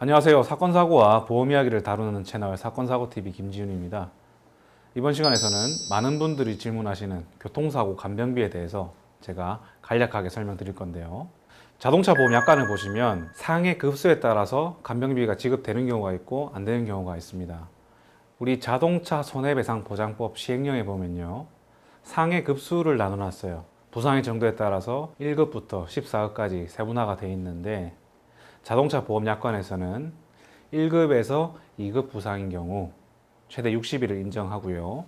안녕하세요. 사건 사고와 보험 이야기를 다루는 채널 사건 사고 TV 김지윤입니다. 이번 시간에서는 많은 분들이 질문하시는 교통사고 간병비에 대해서 제가 간략하게 설명드릴 건데요. 자동차 보험 약관을 보시면 상해 급수에 따라서 간병비가 지급되는 경우가 있고 안 되는 경우가 있습니다. 우리 자동차 손해배상 보장법 시행령에 보면요. 상해 급수를 나눠놨어요. 부상의 정도에 따라서 1급부터 14급까지 세분화가 되어 있는데 자동차 보험 약관에서는 1급에서 2급 부상인 경우 최대 60일을 인정하고요.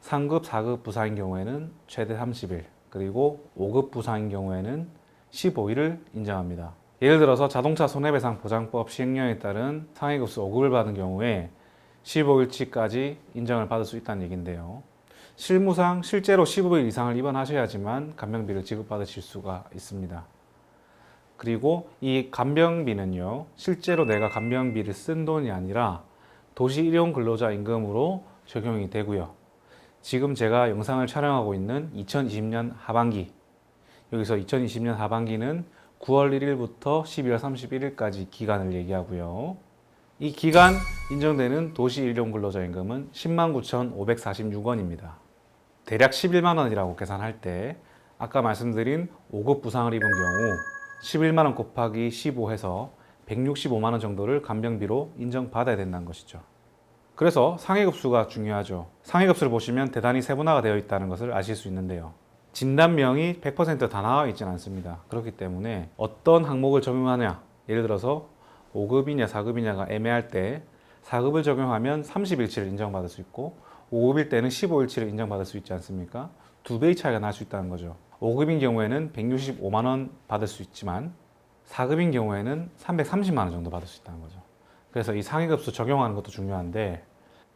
3급, 4급 부상인 경우에는 최대 30일, 그리고 5급 부상인 경우에는 15일을 인정합니다. 예를 들어서 자동차 손해배상 보장법 시행령에 따른 상해급수 5급을 받은 경우에 15일치까지 인정을 받을 수 있다는 얘기인데요. 실무상 실제로 15일 이상을 입원하셔야지만 간병비를 지급받으실 수가 있습니다. 그리고 이 간병비는요, 실제로 내가 간병비를 쓴 돈이 아니라 도시 일용 근로자 임금으로 적용이 되고요. 지금 제가 영상을 촬영하고 있는 2020년 하반기, 여기서 2020년 하반기는 9월 1일부터 12월 31일까지 기간을 얘기하고요. 이 기간 인정되는 도시 일용 근로자 임금은 109,546원입니다. 대략 11만 원이라고 계산할 때 아까 말씀드린 5급 부상을 입은 경우 11만 원 곱하기 15 해서 165만 원 정도를 간병비로 인정받아야 된다는 것이죠. 그래서 상해급수가 중요하죠. 상해급수를 보시면 대단히 세분화가 되어 있다는 것을 아실 수 있는데요. 진단명이 100%다 나와 있지는 않습니다. 그렇기 때문에 어떤 항목을 적용하냐, 예를 들어서 5급이냐 4급이냐가 애매할 때 4급을 적용하면 30일치를 인정받을 수 있고 5급일 때는 15일치를 인정받을 수 있지 않습니까? 두 배의 차이가 날 수 있다는 거죠. 5급인 경우에는 165만 원 받을 수 있지만 4급인 경우에는 330만 원 정도 받을 수 있다는 거죠. 그래서 이 상위급수 적용하는 것도 중요한데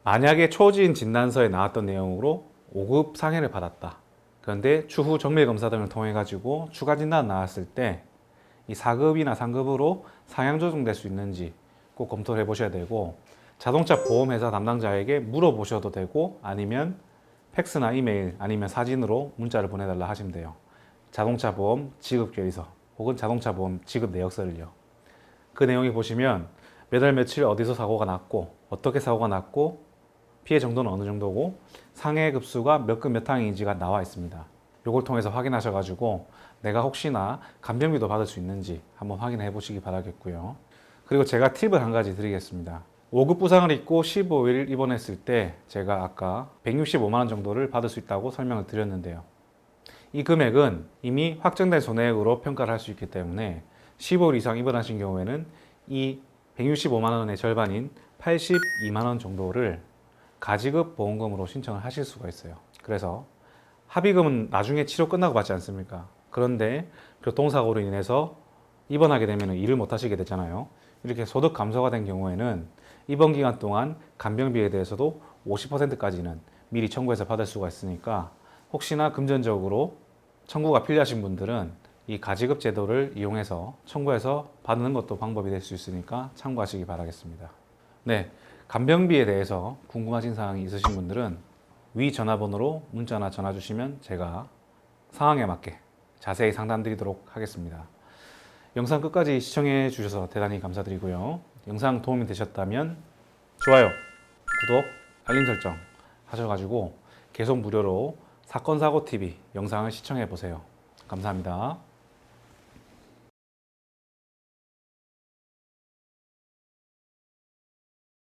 만약에 초지인 진단서에 나왔던 내용으로 5급 상해를 받았다. 그런데 추후 정밀 검사 등을 통해 가지고 추가 진단 나왔을 때 이 4급이나 3급으로 상향 조정될 수 있는지 꼭 검토를 해 보셔야 되고 자동차 보험회사 담당자에게 물어보셔도 되고 아니면 팩스나 이메일 아니면 사진으로 문자를 보내달라 하시면 돼요. 자동차 보험 지급 결의서 혹은 자동차 보험 지급 내역서를요. 그 내용이 보시면 몇월 며칠 어디서 사고가 났고 어떻게 사고가 났고 피해 정도는 어느 정도고 상해 급수가 몇 급 몇 항인지가 나와 있습니다. 요걸 통해서 확인하셔가지고 내가 혹시나 간병비도 받을 수 있는지 한번 확인해 보시기 바라겠고요. 그리고 제가 팁을 한 가지 드리겠습니다. 5급 부상을 입고 15일 입원했을 때 제가 아까 165만 원 정도를 받을 수 있다고 설명을 드렸는데요. 이 금액은 이미 확정된 손해액으로 평가를 할 수 있기 때문에 15일 이상 입원하신 경우에는 이 165만 원의 절반인 82만 원 정도를 가지급 보험금으로 신청을 하실 수가 있어요. 그래서 합의금은 나중에 치료 끝나고 받지 않습니까? 그런데 교통사고로 인해서 입원하게 되면 일을 못 하시게 되잖아요. 이렇게 소득 감소가 된 경우에는 입원 기간 동안 간병비에 대해서도 50%까지는 미리 청구해서 받을 수가 있으니까 혹시나 금전적으로 청구가 필요하신 분들은 이 가지급 제도를 이용해서 청구해서 받는 것도 방법이 될 수 있으니까 참고하시기 바라겠습니다. 네, 간병비에 대해서 궁금하신 사항이 있으신 분들은 위 전화번호로 문자나 전화 주시면 제가 상황에 맞게 자세히 상담 드리도록 하겠습니다. 영상 끝까지 시청해 주셔서 대단히 감사드리고요. 영상 도움이 되셨다면 좋아요, 구독, 알림 설정 하셔가지고 계속 무료로 사건 사고 TV 영상을 시청해 보세요. 감사합니다.